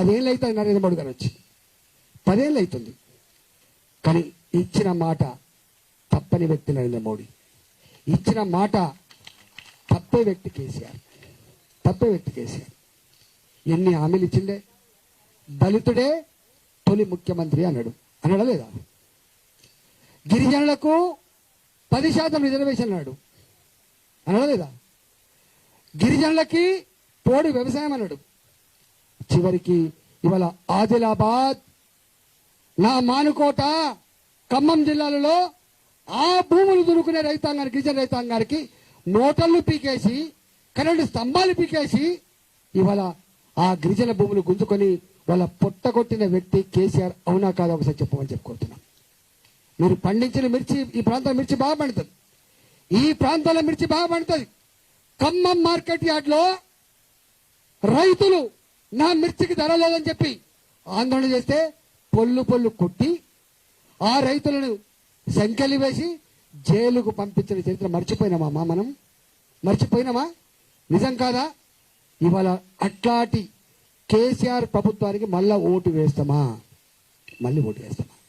పదేళ్ళు అవుతుంది నరేంద్ర మోడీ గారు వచ్చి. పదేళ్ళు అవుతుంది కానీ ఇచ్చిన మాట తప్పని వ్యక్తి నరేంద్ర మోడీ. ఇచ్చిన మాట తప్పే వ్యక్తి కేసీఆర్. తప్పే వ్యక్తి కేసీఆర్. ఎన్ని హామీలు ఇచ్చిండే? దళితుడే తొలి ముఖ్యమంత్రి అన్నాడు. అన్నాడా లేదా? గిరిజనులకు పది శాతం రిజర్వేషన్ అన్నాడు. అన్నాడా లేదా? గిరిజనులకి పోడు వ్యవసాయం అన్నాడు. చివరికి ఇవాళ ఆదిలాబాద్ నా మానుకోట ఖమ్మం జిల్లాలలో ఆ భూములు దొరుకునే రైతాంగానికి గిరిజన రైతాంగానికి మోటార్లు పీకేసి కరెంటు స్తంభాలు పీకేసి ఇవాళ ఆ గిరిజన భూములు గుంజుకొని వాళ్ళ పొట్టగొట్టిన వ్యక్తి కేసీఆర్ అవునా కాదా ఒకసారి చెప్పమని చెప్పుకుంటున్నాం మీరు పండించిన మిర్చి ఈ ప్రాంతంలో మిర్చి బాగా పండుతుంది. ఈ ప్రాంతంలో మిర్చి బాగా పండుతుంది. ఖమ్మం మార్కెట్ యార్డ్లో రైతులు నా మిర్చికి ధర లేదని చెప్పి ఆందోళన చేస్తే పొల్లు పొల్లు కొట్టి ఆ రైతులను సంఖ్యలు వేసి జైలుకు పంపించిన చరిత్ర మర్చిపోయినామా మా మనం? మర్చిపోయినామా? నిజం కాదా? ఇవాళ అట్లాంటి కేసీఆర్ ప్రభుత్వానికి మళ్ళా ఓటు వేస్తామా? మళ్ళీ ఓటు వేస్తామా?